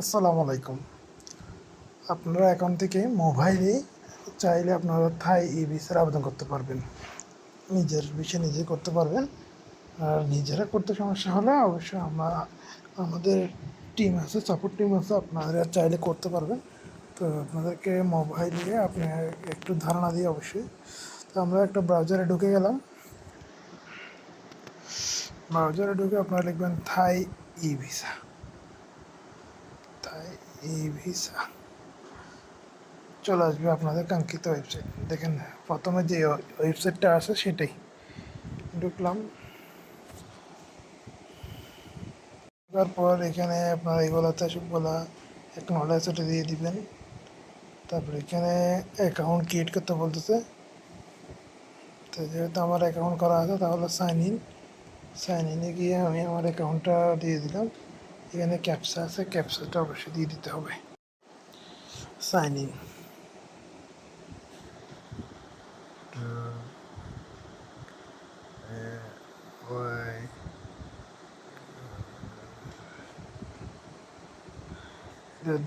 আসসালামু আলাইকুম। আপনারা এখন থেকে মোবাইলে চাইলে আপনারা থাই ই ভিসার আবেদন করতে পারবেন। নিজের বিষয়ে নিজে করতে পারবেন। আর নিজেরা করতে সমস্যা হলে অবশ্যই আমরা, আমাদের টিম আছে সাপোর্ট টিম আছে, আপনারা চাইলে করতে পারবেন। তো আপনাদেরকে মোবাইলে আপনি একটু ধারণা দিয়ে অবশ্যই। তো আমরা একটা ব্রাউজারে ঢুকে গেলাম। ব্রাউজারে ঢুকে আপনারা লিখবেন থাই ই ভিসা। ভিসা চলে আসবে আপনাদের কাঙ্ক্ষিত ওয়েবসাইট দেখেন, প্রথমে যে ওয়েবসাইটটা আছে সেটাই। ঢুকলাম। তারপর এখানে আপনার এগুলোতে সবগুলা একনলেজ ওটা দিয়ে দিবেন। তারপর এখানে অ্যাকাউন্ট ক্রিয়েট করতে বলতেছে। তো যেহেতু আমার অ্যাকাউন্ট করা আছে, তাহলে সাইন ইন সাইন ইনে গিয়ে আমি আমার অ্যাকাউন্টটা দিয়ে দিলাম। এখানে ক্যাপসা আছে ক্যাপসাটা অবশ্যই দিয়ে দিতে হবে। সাইন ইন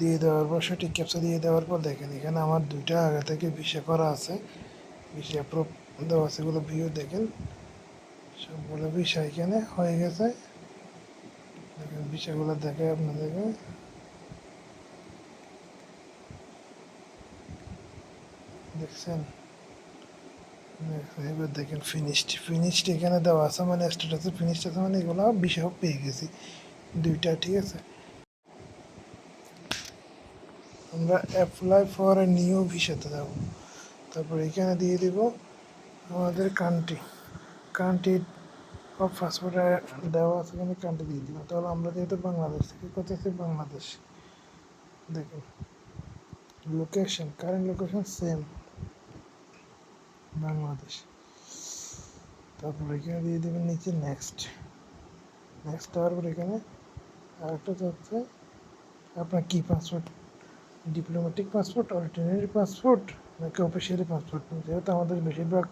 দিয়ে দেওয়ার পর, সঠিক ক্যাপসা দিয়ে দেওয়ার পর দেখেন, এখানে আমার দুইটা আগে থেকে ভিসা করা আছে। ভিসা প্রুফ দেওয়া আছে, এগুলো ভিউ দেখেন। সবগুলো ভিসা এখানে হয়ে গেছে। বিষয়গুলো দেখে আপনাদেরকে। দেখছেন? এবার দেখেন ফিনিশড ফিনিশড এখানে দেওয়া আছে মানে স্ট্যাটাসে ফিনিশড আছে মানে এগুলো বিষয় পেয়ে গেছি। দুইটা, ঠিক আছে? আমরা অ্যাপ্লাই ফর এ নিউ ভিসাতে যাব। তারপর এখানে দিয়ে দিব আমাদের কান্ট্রি কান্ট্রি সব পাসপোর্টে দেওয়া আছে কিন্তু কান্ট্রি দিয়ে দিলাম তাহলে আমরা যেহেতু বাংলাদেশ থেকে করতেছি, বাংলাদেশ দেখুন। Location current location same Bangladesh. তারপর এখানে দিয়ে দেবেন নিচে নেক্সট নেক্সট দেওয়ার পর এখানে আরেকটা যাচ্ছে আপনার কী passport diplomatic passport ordinary passport নাকি অফিসিয়ালি পাসপোর্ট যেহেতু আমাদের বেশিরভাগ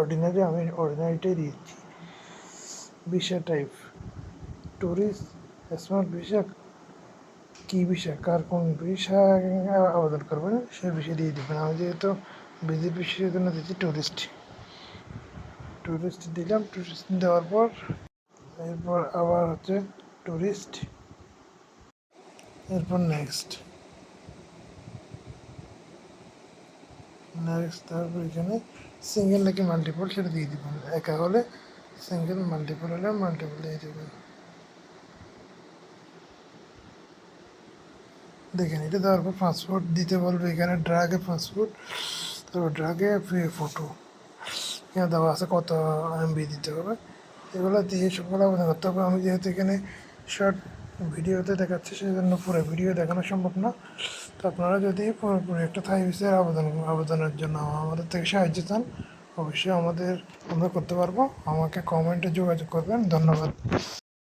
অর্ডিনারি আমি অর্ডিনারিটাই দিয়েছি। Visa type tourist smart visa কী ভিসা কার কোন ভিসা আবেদন করবেন সে বিষয় দিয়ে দেবেন। আমি যেহেতু বিজেপি বিষয়ের জন্য দিচ্ছি ট্যুরিস্ট ট্যুরিস্ট দিলাম ট্যুরিস্ট দেওয়ার পর, এরপর আবার হচ্ছে ট্যুরিস্ট এরপর নেক্সট নেক্সট তারপর এখানে সিঙ্গেল নাকি মাল্টিপল সেটা দিয়ে দিবেন। একা হলে সিঙ্গেল মাল্টিপল হলে মাল্টিপল দিয়ে দেবেন দেখেন এটা দেওয়ার পর পাসপোর্ট দিতে বলবে, এখানে ড্রাগে পাসপোর্ট তারপর ড্রাগে ফটো এখানে দেওয়া আছে কত এমবি দিতে হবে। এগুলো দিয়ে সবগুলো আবেদন করতে হবে। আমি যেহেতু এখানে শর্ট ভিডিওতে দেখাচ্ছি সেই জন্য পুরো ভিডিও দেখানো সম্ভব না। তো আপনারা যদি পুরোপুরি একটা থাই ভিসার আবেদন, আবেদনের জন্য আমাদের থেকে সাহায্য চান অবশ্যই আমাদের আমরা করতে পারব। আমাকে কমেন্টে যোগাযোগ করবেন। ধন্যবাদ।